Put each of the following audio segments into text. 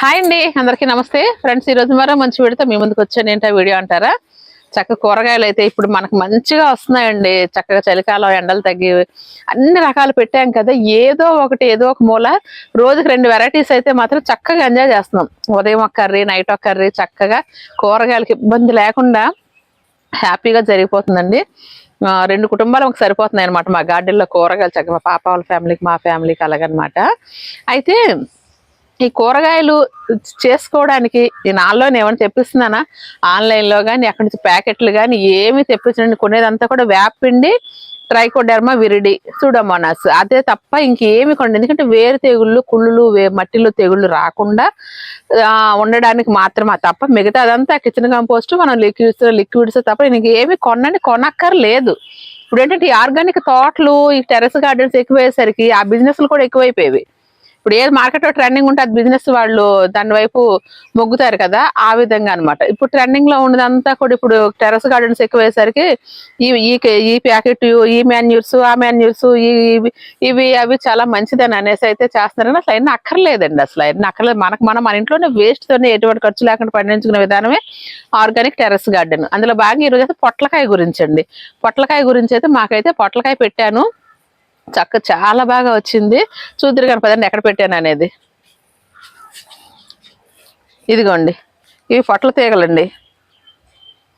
Hi అండి అందరికీ నమస్తే. ఫ్రెండ్స్ ఈ రోజు మరో మంచి వీడితో మీ ముందుకు వచ్చాను. ఏంటో వీడియో అంటారా? చక్కగా కూరగాయలు అయితే ఇప్పుడు మనకు మంచిగా వస్తున్నాయండి. చక్కగా చలికాలం ఎండలు తగ్గి అన్ని రకాలు పెట్టాం కదా. ఏదో ఒకటి ఏదో ఒక మూల రోజుకి రెండు వెరైటీస్ అయితే మాత్రం చక్కగా ఎంజాయ్ చేస్తున్నాం. ఉదయం ఒక కర్రీ నైట్ ఒక కర్రీ చక్కగా కూరగాయలకి ఇబ్బంది లేకుండా హ్యాపీగా జరిగిపోతుందండి. రెండు కుటుంబాలు మాకు సరిపోతున్నాయి అనమాట మా గార్డెన్లో కూరగాయలు చక్కగా మా పాప వాళ్ళ ఫ్యామిలీకి మా ఫ్యామిలీకి అలాగనమాట. అయితే ఈ కూరగాయలు చేసుకోవడానికి ఈ ఆన్లైన్ ఏమైనా తెప్పిస్తున్నానా? ఆన్లైన్లో కానీ అక్కడి నుంచి ప్యాకెట్లు కానీ ఏమి తెప్పించండి కొనేదంతా కూడా వేపిండి ట్రైకోడెర్మా విరిడి సూడోమోనాస్. అదే తప్ప ఇంకేమి కొండ ఎందుకంటే వేరు తెగుళ్ళు కుళ్ళు వే మట్టిలో తెగుళ్ళు రాకుండా ఉండడానికి మాత్రమే తప్ప మిగతా అదంతా కిచెన్ కంపోస్ట్ మనం లిక్విడ్స్ లిక్విడ్స్ తప్ప ఇంకేమి కొనండి కొనక్కర్లేదు. ఇప్పుడు ఏంటంటే ఈ ఆర్గానిక్ తోటలు ఈ టెరెస్ గార్డెన్స్ ఎక్కువయ్యేసరికి ఆ బిజినెస్లు కూడా ఎక్కువైపోయేవి. ఇప్పుడు ఏది మార్కెట్లో ట్రెండింగ్ ఉంటే అది బిజినెస్ వాళ్ళు దాని వైపు మొగ్గుతారు కదా ఆ విధంగా అన్నమాట. ఇప్పుడు ట్రెండింగ్లో ఉన్నదంతా కూడా ఇప్పుడు టెరస్ గార్డెన్స్ ఎక్కువయ్యేసరికి ఈ ఈ ఈ ప్యాకెట్ ఈ మాన్యూర్స్ ఆ మాన్యూర్స్ ఈ ఇవి- ఇవి అవి చాలా మంచిదని అనేసి అయితే చేస్తున్నారని అసలు అయినా అక్కర్లేదండి అసలు అయినా అక్కర్లేదు. మనకు మనం మన ఇంట్లోనే వేస్ట్ తోనే ఎటువంటి ఖర్చు లేకుండా పండించుకునే విధానమే ఆర్గానిక్ టెర్రస్ గార్డెన్ అందులో బాగా ఈరోజు అయితే పొట్లకాయ గురించి అండి. పొట్లకాయ గురించి అయితే మాకైతే పొట్లకాయ పెట్టాను. చక్క చాలా బాగా వచ్చింది. చూద్దరు కనపదండి ఎక్కడ పెట్టాను అనేది. ఇదిగోండి ఇవి పొట్ల తీగలండి.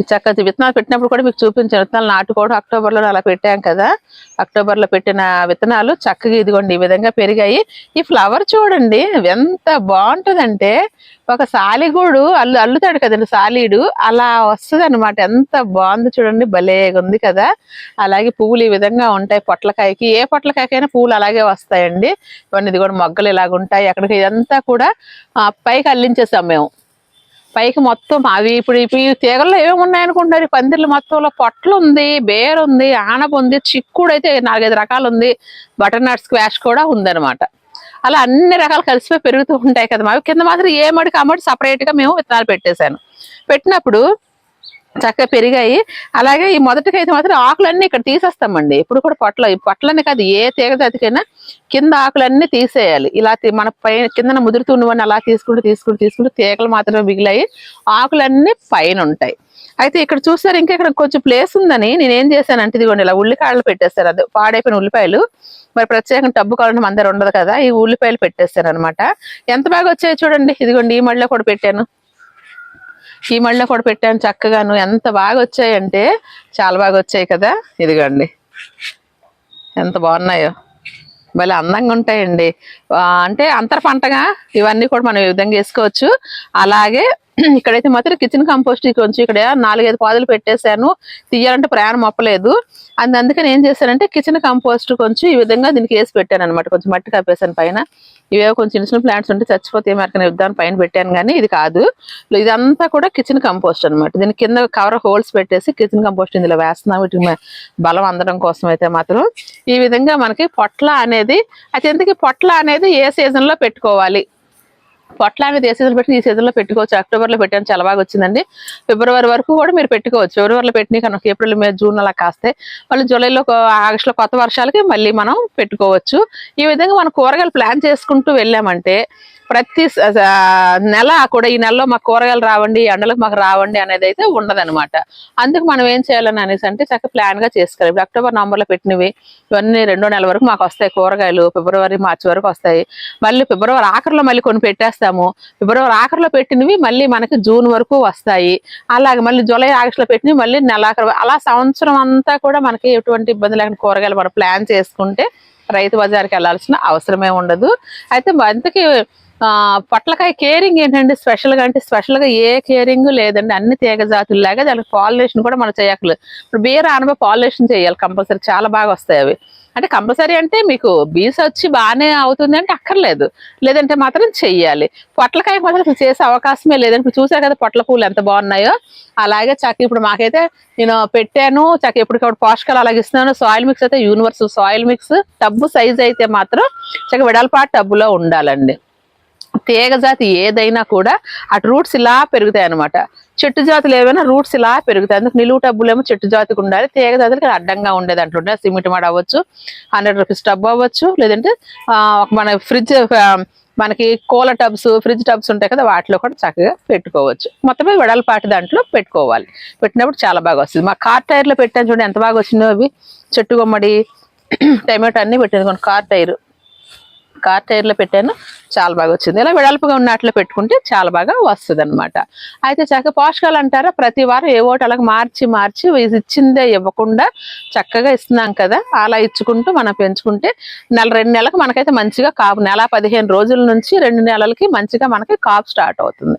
ఈ చక్కటి విత్తనాలు పెట్టినప్పుడు కూడా మీకు చూపించాను విత్తనాలు నాటుకోవడం అక్టోబర్లో అలా పెట్టాం కదా. అక్టోబర్లో పెట్టిన విత్తనాలు చక్కగా ఇదిగోండి ఈ విధంగా పెరిగాయి. ఈ ఫ్లవర్ చూడండి ఎంత బాగుంటుందంటే ఒక సాలిగూడు అల్లు అల్లుతాడు కదండి సాలీడు అలా వస్తుంది అనమాట ఎంత బాగుంది చూడండి భలేగా ఉంది కదా. అలాగే పువ్వులు ఈ విధంగా ఉంటాయి పొట్లకాయకి. ఏ పొట్లకాయకైనా పువ్వులు అలాగే వస్తాయండి. ఇవన్నీ ఇది కూడా మొగ్గలు ఇలాగ ఉంటాయి అక్కడికి ఇదంతా కూడా పైకి అల్లించేసాం మేము. పైకి మొత్తం అవి ఇప్పుడు ఇప్పుడు ఈ తీగల్లో ఏమేమి ఉన్నాయనుకుంటున్నారు ఈ పందిర్లు మొత్తంలో పొట్లు ఉంది బేర్ ఉంది ఆనప ఉంది చిక్కుడు అయితే నాలుగైదు రకాలు ఉంది బటర్ నట్ స్క్వాష్ కూడా ఉందన్నమాట. అలా అన్ని రకాలు కలిసిపోయి పెరుగుతూ ఉంటాయి కదా అవి కింద మాత్రం ఏ మడికి అమ్మడి సపరేట్గా మేము విత్తనాలు పెట్టేశాను. పెట్టినప్పుడు చక్కగా పెరిగాయి. అలాగే ఈ మొదటికైతే మాత్రం ఆకులన్నీ ఇక్కడ తీసేస్తామండి. ఇప్పుడు కూడా పొట్ల ఈ పొట్లని కాదు ఏ తీగ జాతికైనా కింద ఆకులన్నీ తీసేయాలి. ఇలా మన పైన కిందన ముదురుతున్నవన్నీ అలా తీసుకుంటూ తీసుకుంటూ తీసుకుంటూ తీగలు మాత్రమే మిగిలాయి. ఆకులన్నీ పైన ఉంటాయి. అయితే ఇక్కడ చూస్తారు ఇంకా ఇక్కడ కొంచెం ప్లేస్ ఉందని నేను ఏం చేశానంటే ఇదిగోండి ఇలా ఉల్లికాయలు పెట్టేస్తారు అది పాడైపోయిన ఉల్లిపాయలు. మరి ప్రత్యేకంగా డబ్బు కావాలంటే అందరు ఉండదు కదా ఈ ఉల్లిపాయలు పెట్టేస్తారు అనమాట ఎంత బాగా వచ్చాయో చూడండి. ఇదిగోండి ఈ మళ్ళీ కూడా పెట్టాను. ఈ మళ్ళీ కూడా పెట్టాను చక్కగాను. ఎంత బాగా వచ్చాయంటే చాలా బాగా వచ్చాయి కదా. ఇదిగోండి. ఎంత బాగున్నాయో. భలే అందంగా ఉంటాయండి. అంటే అంతర పంటగా ఇవన్నీ కూడా మనం ఈ విధంగా వేసుకోవచ్చు. అలాగే ఇక్కడైతే మాత్రం కిచెన్ కంపోస్ట్ కొంచెం ఇక్కడ నాలుగైదు పాదులు పెట్టేశాను. తీయాలంటే ప్రయాణం అప్పలేదు అందు అందుకని ఏం చేశానంటే కిచెన్ కంపోస్ట్ కొంచెం ఈ విధంగా దీనికి వేసి పెట్టాను అనమాట కొంచెం మట్టి కప్పేసాను పైన. ఇవేవో కొంచెం చిన్న చిన్న ప్లాంట్స్ ఉంటే చచ్చిపోతే మరకనే ఇద్దాం పైన పెట్టాను కానీ ఇది కాదు. ఇదంతా కూడా కిచెన్ కంపోస్ట్ అన్నమాట. దీని కింద కవర్ హోల్స్ పెట్టేసి కిచెన్ కంపోస్ట్ ఇందులో వేస్తున్నాం వీటికి బలం అందడం కోసం అయితే మాత్రం. ఈ విధంగా మనకి పొట్ల అనేది అయితే ఎందుకు పొట్ల అనేది ఏ సీజన్లో పెట్టుకోవాలి? పొట్ల మీద ఏ సీజన్ పెట్టిన ఈ సీజన్లో పెట్టుకోవచ్చు. అక్టోబర్లో పెట్టాను చాలా బాగా వచ్చిందండి. ఫిబ్రవరి వరకు కూడా మీరు పెట్టుకోవచ్చు. ఫిబ్రవరిలో పెట్టిన కనుక ఏప్రిల్ మే జూన్ అలా కాస్తే మళ్ళీ జూలైలో ఆగస్ట్లో కొత్త వర్షాలకి మళ్ళీ మనం పెట్టుకోవచ్చు. ఈ విధంగా మనం కూరగాయలు ప్లాన్ చేసుకుంటూ వెళ్ళామంటే ప్రతి నెల కూడా ఈ నెలలో మాకు కూరగాయలు రావండి ఎండలకు మాకు రావండి అనేది అయితే ఉండదన్నమాట. అందుకు మనం ఏం చేయాలని అనేసి అంటే చక్కగా ప్లాన్గా చేసుకోవాలి ఇప్పుడు అక్టోబర్ నవంబర్లో పెట్టినవి ఇవన్నీ రెండో నెల వరకు మాకు వస్తాయి కూరగాయలు. ఫిబ్రవరి మార్చి వరకు వస్తాయి. మళ్ళీ ఫిబ్రవరి ఆఖరిలో మళ్ళీ కొన్ని పెట్టేస్తాము ఫిబ్రవరి ఆఖరిలో పెట్టినవి మళ్ళీ మనకి జూన్ వరకు వస్తాయి. అలాగే మళ్ళీ జూలై ఆగస్టులో పెట్టినవి మళ్ళీ నెలాఖరు అలా సంవత్సరం అంతా కూడా మనకి ఎటువంటి ఇబ్బంది లేకుండా కూరగాయలు మనం ప్లాన్ చేసుకుంటే రైతు బజార్కి వెళ్ళాల్సిన అవసరమే ఉండదు. అయితే అంతకి పొట్లకాయ కేరింగ్ ఏంటంటే స్పెషల్గా అంటే స్పెషల్గా ఏ కేరింగ్ లేదండి. అన్ని తీగ జాతుల్లాగా దానికి పాలినేషన్ కూడా మనం చేయక్కర్లేదు. ఇప్పుడు బీర ఆనబో పాలినేషన్ చేయాలి కంపల్సరీ. చాలా బాగా వస్తాయి అవి. అంటే కంపల్సరీ అంటే మీకు బీస్ వచ్చి బాగానే అవుతుంది అంటే అక్కర్లేదు. లేదంటే మాత్రం చెయ్యాలి. పొట్లకాయ మాత్రం అసలు చేసే అవకాశమే లేదంటే ఇప్పుడు చూసారు కదా పొట్ల పూలు ఎంత బాగున్నాయో? అలాగే చక్క ఇప్పుడు మాకైతే నేను పెట్టాను. చక్క ఎప్పటికప్పుడు పోషకాలు అలాగే ఇస్తున్నాను. సాయిల్ మిక్స్ అయితే universal soil mix. Tub size అయితే మాత్రం చక్క విడల్పాటు టబ్బులో ఉండాలండి. తీగ జాతి ఏదైనా కూడా అటు రూట్స్ ఇలా పెరుగుతాయి అనమాట చెట్టు జాతులు ఏవైనా రూట్స్ ఇలా పెరుగుతాయి. అందుకు నిలువు టబ్బులేమో చెట్టు జాతికి ఉండాలి. తీగ జాతులకి అడ్డంగా ఉండేది అంటుండే సిమెంట్ మాడ అవ్వచ్చు హండ్రెడ్ రూపీస్ టబ్ అవ్వచ్చు లేదంటే మన ఫ్రిడ్జ్ మనకి కూల టబ్స్ ఫ్రిడ్జ్ టబ్స్ ఉంటాయి కదా వాటిలో కూడా చక్కగా పెట్టుకోవచ్చు. మొత్తం వెడల్పాటి దాంట్లో పెట్టుకోవాలి. పెట్టినప్పుడు చాలా బాగా వస్తుంది. మా కార్ టైర్లో పెట్టాను చూడండి ఎంత బాగా వచ్చిందో అవి. చెట్టు గుమ్మడి టమాటో అన్నీ పెట్టాను. కార్ టైర్ కార్ టైర్లో పెట్టాను చాలా బాగా వచ్చింది. ఇలా వెడల్పుగా ఉన్నట్లు పెట్టుకుంటే చాలా బాగా వస్తుంది అనమాట అయితే చక్కగా పోషకాలు అంటారా ప్రతి వారం ఏ ఒకటి అలాగ మార్చి మార్చి ఇచ్చిందే ఇవ్వకుండా చక్కగా ఇస్తున్నాం కదా అలా ఇచ్చుకుంటూ మనం పెంచుకుంటే నెల రెండు నెలలకు మనకైతే మంచిగా కాపు నెల పదిహేను రోజుల నుంచి రెండు నెలలకి మంచిగా మనకి కాపు స్టార్ట్ అవుతుంది.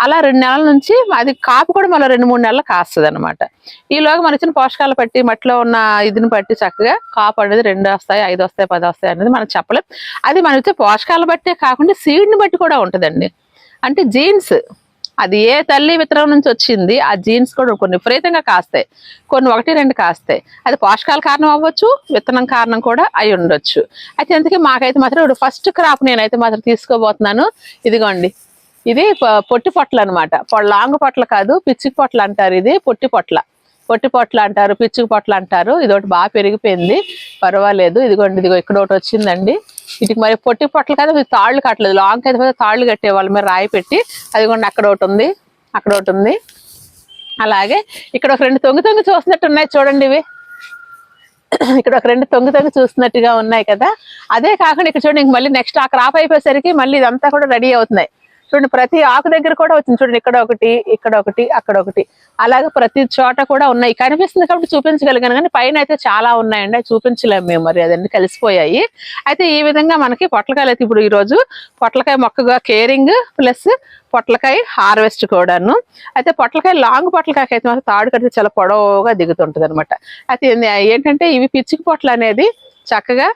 అలా రెండు నెలల నుంచి అది కాపు కూడా మళ్ళీ రెండు మూడు నెలలు కాస్తుంది అనమాట ఈలోగా మన ఇచ్చిన పోషకాలు పట్టి మట్టిలో ఉన్న ఇదిని బట్టి చక్కగా కాపు అనేది రెండు వస్తాయి ఐదు వస్తాయి పది వస్తాయి అనేది మనం చెప్పలేం. అది మన ఇచ్చే పోషకాలు బట్టే కాకుండా సీడ్ని బట్టి కూడా ఉంటుందండి. అంటే జీన్స్ అది ఏ తల్లి విత్తనం నుంచి వచ్చింది ఆ జీన్స్ కూడా కొన్ని విపరీతంగా కాస్తాయి. కొన్ని ఒకటి రెండు కాస్తాయి. అది పోషకాల కారణం అవ్వచ్చు విత్తనం కారణం కూడా అయి ఉండొచ్చు. అయితే అందుకే మాకైతే మాత్రం ఇప్పుడు ఫస్ట్ క్రాప్ నేనైతే మాత్రం తీసుకోబోతున్నాను. ఇదిగోండి. ఇది ప- పొట్టి పొట్ల అనమాట లాంగ్ పొట్ల కాదు పిచ్చికి పొట్ల అంటారు ఇది పొట్టి పొట్ల. పొట్టి పొట్ల అంటారు పిచ్చికి పొట్ల అంటారు. ఇది ఒకటి బాగా పెరిగిపోయింది. పర్వాలేదు ఇదిగోండి ఇదిగో ఇక్కడ ఒకటి వచ్చిందండి. వీటికి మరి పొట్టి పొట్ల కాదు తాళ్ళు కట్టలేదు. లాంగ్ అయితే తాళ్ళు కట్టేవాళ్ళు మీరు రాయి పెట్టి అదిగోండి అక్కడ ఒకటి ఉంది. అక్కడ ఒకటి ఉంది. అలాగే ఇక్కడ ఒక రెండు తొంగి తొంగి చూస్తున్నట్టు ఉన్నాయి చూడండి ఇవి. ఇక్కడ ఒక రెండు తొంగి తొంగి చూస్తున్నట్టుగా ఉన్నాయి కదా. అదే కాకుండా ఇక్కడ చూడండి మళ్ళీ నెక్స్ట్ ఆ క్రాప్ అయిపోయేసరికి మళ్ళీ ఇదంతా కూడా రెడీ అవుతున్నాయి. చూడండి ప్రతి ఆకు దగ్గర కూడా వచ్చింది చూడండి ఇక్కడ ఒకటి ఇక్కడ ఒకటి అక్కడ ఒకటి. అలాగే ప్రతి చోట కూడా ఉన్నాయి. కనిపిస్తుంది కాబట్టి చూపించగలిగాను కానీ పైన అయితే చాలా ఉన్నాయండి. అవి చూపించలేము మేము మరి అదన్నీ కలిసిపోయాయి. అయితే ఈ విధంగా మనకి పొట్లకాయలు అయితే ఇప్పుడు ఈ రోజు పొట్లకాయ మొక్కగా కేరింగ్ ప్లస్ పొట్లకాయ హార్వెస్ట్ కూడాను. అయితే పొట్లకాయ లాంగ్ పొట్లకాయకి అయితే మాత్రం తాడు కడితే చాలా పొడవుగా దిగుతుంటుంది అనమాట అయితే ఏంటంటే ఇవి పిచ్చికి పొట్లు అనేది చక్కగా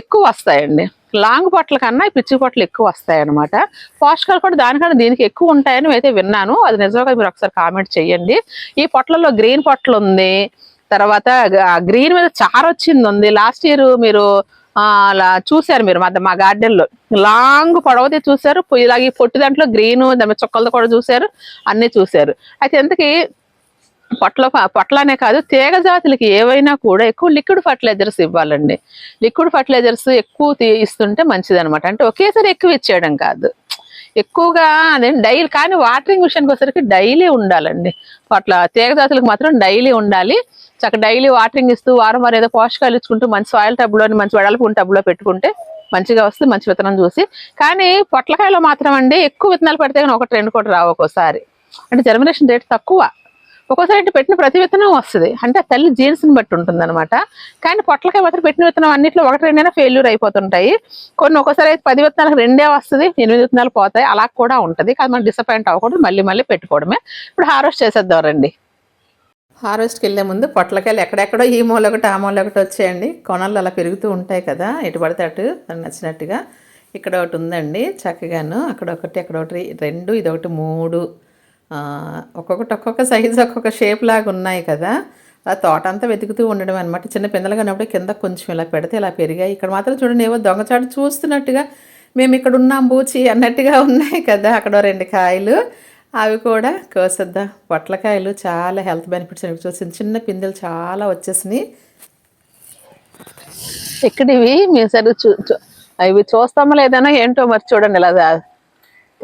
ఎక్కువ వస్తాయండి. లాంగ్ పొట్ల కన్నా పిచ్చి పొట్లు ఎక్కువ వస్తాయన్నమాట. పోషకాలు కూడా దానికన్నా దీనికి ఎక్కువ ఉంటాయని అయితే విన్నాను. అది నిజంగా మీరు ఒకసారి కామెంట్ చేయండి ఈ పొట్లలో గ్రీన్ పొట్లు ఉంది. తర్వాత గ్రీన్ మీద చార వచ్చింది ఉంది. లాస్ట్ ఇయర్ మీరు అలా చూశారు మీరు మా మా గార్డెన్లో. లాంగ్ పొడవది చూశారు. ఇలాగ ఈ పొట్టి దాంట్లో గ్రీన్ దాని చుక్కలతో కూడా చూశారు. అన్నీ చూశారు. అయితే ఎందుకు పొట్ల పొట్లనే కాదు తీగ జాతులకి ఏవైనా కూడా ఎక్కువ లిక్విడ్ ఫర్టిలైజర్స్ ఇవ్వాలండి. లిక్విడ్ ఫర్టిలైజర్స్ ఎక్కువ ఇస్తుంటే మంచిది అనమాట అంటే ఒకేసారి ఎక్కువ ఇచ్చేయడం కాదు. ఎక్కువగా అదే డైలీ కానీ వాటరింగ్ విషయానికి వచ్చేసరికి డైలీ ఉండాలండి. అట్లా తీగ జాతులకు మాత్రం డైలీ ఉండాలి. చక్క డైలీ వాటరింగ్ ఇస్తూ వారం వారం ఏదో పోషకాలు ఇచ్చుకుంటూ మంచి సాయిల్ టబ్లో మంచి వెడల్పు టబ్లో పెట్టుకుంటే మంచిగా వస్తుంది మంచి విత్తనం చూసి. కానీ పొట్లకాయలో మాత్రం అండి ఎక్కువ విత్తనాలు పెడితే కానీ ఒకటి రెండు కూడా రావు ఒక్కోసారి. అంటే జర్మినేషన్ రేట్ తక్కువ. ఒక్కోసారి అంటే పెట్టిన ప్రతి విత్తనం వస్తుంది. అంటే తల్లి జీన్స్ని బట్టి ఉంటుంది అనమాట కానీ పొట్లకాయ మాత్రం పెట్టిన విత్తనం అన్నింటిలో ఒకటి రెండైనా ఫెయిల్యూర్ అయిపోతుంటాయి. కొన్ని ఒక్కోసారి అయితే పది విత్తనాలకు రెండే వస్తుంది ఎనిమిది విత్తనాలు పోతాయి. అలా కూడా ఉంటుంది. కానీ మనం డిసప్పాయింట్ అవ్వకూడదు మళ్ళీ మళ్ళీ పెట్టుకోవడమే. ఇప్పుడు హార్వెస్ట్ చేసేద్దాం రండి. హార్వెస్ట్కి వెళ్ళే ముందు పొట్లకాయలు ఎక్కడెక్కడో ఈ మూల ఒకటి ఆ మూల ఒకటి వచ్చేయండి. కొనలు అలా పెరుగుతూ ఉంటాయి కదా ఎటు పడితే అటు నచ్చినట్టుగా. ఇక్కడ ఒకటి ఉందండి చక్కగాను. అక్కడ ఒకటి అక్కడ ఒకటి రెండు ఇది ఒకటి మూడు. ఒక్కొక్కటి ఒక్కొక్క సైజు ఒక్కొక్క షేప్ లాగా ఉన్నాయి కదా. ఆ తోట అంతా వెతుకుతూ ఉండడం అనమాట చిన్న పిల్లలుగా ఉన్నప్పుడు కింద కొంచెం ఇలా పెడితే ఇలా పెరిగాయి. ఇక్కడ మాత్రం చూడండి ఏవో దొంగచాటు చూస్తున్నట్టుగా మేము ఇక్కడ ఉన్నాం బూచి అన్నట్టుగా ఉన్నాయి కదా. అక్కడ రెండు కాయలు అవి కూడా కోసద్దా. పొట్లకాయలు చాలా హెల్త్ బెనిఫిట్స్ అని చూసి చిన్న పిందెలు చాలా వచ్చేసినాయి. ఇక్కడ ఇవి మేము సరే చూ అవి ఇవి చూస్తామో లేదనో ఏంటో మరి చూడండి ఇలా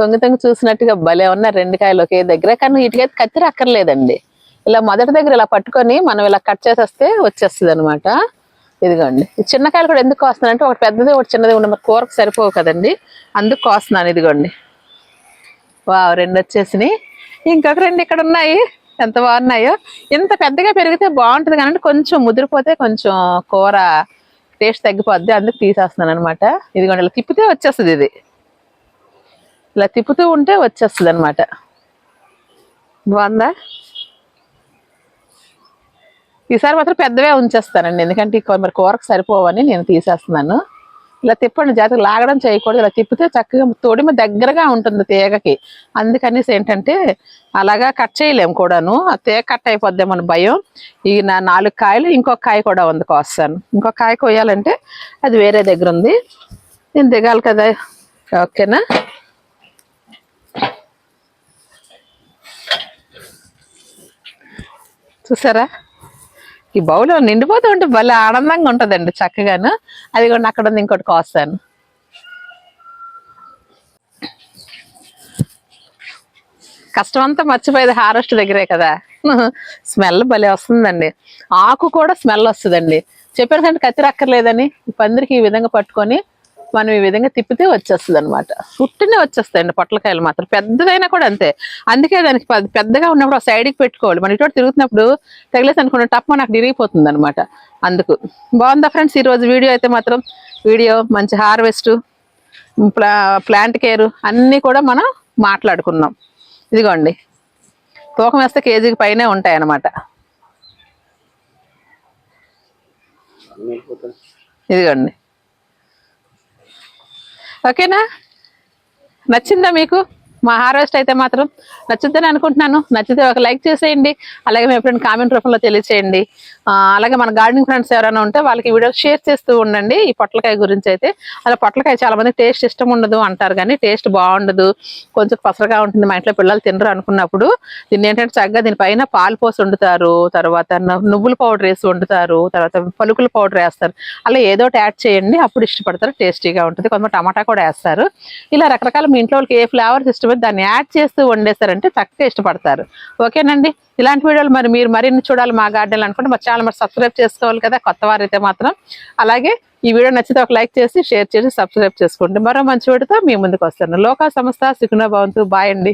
తొంగి తొంగి చూసినట్టుగా భలే ఉన్న రెండు కాయలు ఒకే దగ్గర. కానీ వీటికైతే కత్తిర అక్కర్లేదండి. ఇలా మొదటి దగ్గర ఇలా పట్టుకొని మనం ఇలా కట్ చేసేస్తే వచ్చేస్తుంది అనమాట ఇదిగోండి చిన్న కాయలు కూడా ఎందుకు కోస్తున్నానంటే ఒకటి పెద్దది ఒకటి చిన్నది ఉన్న కూరకు సరిపోవు కదండి. అందుకు కోస్తున్నాను ఇదిగోండి. వా రెండు వచ్చేసినాయి. ఇంకొక రెండు ఇక్కడ ఉన్నాయి. ఎంత బాగున్నాయో. ఇంత పెద్దగా పెరిగితే బాగుంటుంది కానీ కొంచెం ముదిరిపోతే కొంచెం కూర టేస్ట్ తగ్గిపోద్ది. అందుకు తీసేస్తున్నాను అనమాట ఇదిగోండి ఇలా తిప్పితే వచ్చేస్తుంది ఇది. ఇలా తిప్పుతూ ఉంటే వచ్చేస్తుంది అనమాట బాగుందా? ఈసారి మాత్రం పెద్దవే ఉంచేస్తానండి. ఎందుకంటే ఈ మరి కూరకు సరిపోవని నేను తీసేస్తున్నాను. ఇలా తిప్పండి జాగ్రత్తగా లాగడం చేయకూడదు. ఇలా తిప్పితే చక్కగా తొడిమ దగ్గరగా ఉంటుంది తీగకి. అందుకనేసి ఏంటంటే అలాగా కట్ చేయలేము కూడాను. ఆ తీగ కట్ అయిపోద్దామని భయం. ఈ నా నాలుగు కాయలు ఇంకొక కాయ కూడా ఉంది కోస్తాను. ఇంకొక కాయ కొయ్యాలంటే అది వేరే దగ్గర ఉంది. నేను దిగాలి కదా. ఓకేనా? చూసారా? ఈ బౌలు నిండిపోతూ ఉంటే భలే ఆనందంగా ఉంటుందండి చక్కగాను. అది కూడా అక్కడ ఉంది ఇంకోటి కోస్తాను కష్టం అంతా మర్చిపోయేది హారెస్ట్ దగ్గరే కదా. స్మెల్ భలే వస్తుందండి. ఆకు కూడా స్మెల్ వస్తుందండి. చెప్పారు కంటే కత్తిరక్కర్లేదని ఈ పందిరికి ఈ విధంగా పట్టుకొని మనం ఈ విధంగా తిప్పితే వచ్చేస్తుంది అనమాట పుట్టినే వచ్చేస్తాయండి పొట్లకాయలు మాత్రం. పెద్దదైనా కూడా అంతే. అందుకే దానికి పెద్ద- పెద్దగా ఉన్నప్పుడు ఆ సైడ్కి పెట్టుకోవాలి. మన ఇటు తిరుగుతున్నప్పుడు తగిలేసి అనుకున్న టప్ నాకు విరిగిపోతుంది అనమాట అందుకు. బాగుందా ఫ్రెండ్స్ ఈరోజు వీడియో అయితే మాత్రం వీడియో మంచి హార్వెస్ట్ ప్లా ప్లాంట్ కేర్ అన్నీ కూడా మనం మాట్లాడుకున్నాం. ఇదిగోండి. తూకం వేస్తే కేజీకి పైనే ఉంటాయి అన్నమాట ఇదిగోండి. ఓకేనా? నచ్చిందా మీకు? మా హార్వెస్ట్ అయితే మాత్రం నచ్చుద్దని అనుకుంటున్నాను. నచ్చితే ఒక లైక్ చేసేయండి. అలాగే మీ ఫ్రెండ్ కామెంట్ రూపంలో తెలియచేయండి. అలాగే మన గార్డెనింగ్ ఫ్రెండ్స్ ఎవరైనా ఉంటే వాళ్ళకి వీడియో షేర్ చేస్తూ ఉండండి. ఈ పొట్లకాయ గురించి అయితే. అలా పొట్లకాయ చాలా మంది టేస్ట్ ఇష్టం ఉండదు అంటారు కానీ టేస్ట్ బాగుండదు. కొంచెం పసరగా ఉంటుంది. మా ఇంట్లో పిల్లలు తినరు అనుకున్నప్పుడు దీన్ని ఏంటంటే చక్కగా దీనిపైన పాలు పోసి వండుతారు. తర్వాత నువ్వుల పౌడర్ వేసి వండుతారు. తర్వాత పలుకుల పౌడర్ వేస్తారు. అలా ఏదో యాడ్ చేయండి. అప్పుడు ఇష్టపడతారు. టేస్టీగా ఉంటుంది. కొంతమంది టమాటా కూడా వేస్తారు. ఇలా రకరకాల మీ ఇంట్లో వాళ్ళకి ఏ ఫ్లేవర్స్ ఇష్టమైతే దాన్ని యాడ్ చేస్తూ వండేశారంటే చక్కగా ఇష్టపడతారు. ఓకేనండి? ఇలాంటి వీడియోలు మరి మీరు మరిన్ని చూడాలి మా గార్డెన్ అనుకుంటే మా ఛానల్ మరి సబ్స్క్రైబ్ చేసుకోవాలి కదా కొత్త వారైతే మాత్రం. అలాగే ఈ వీడియో నచ్చితే ఒక లైక్ చేసి షేర్ చేసి సబ్స్క్రైబ్ చేసుకోండి. మరో మంచి వీడితో మీ ముందుకు వస్తాను. లోకా సంస్థ సుఖనా భవంతు. బాయ్ అండి.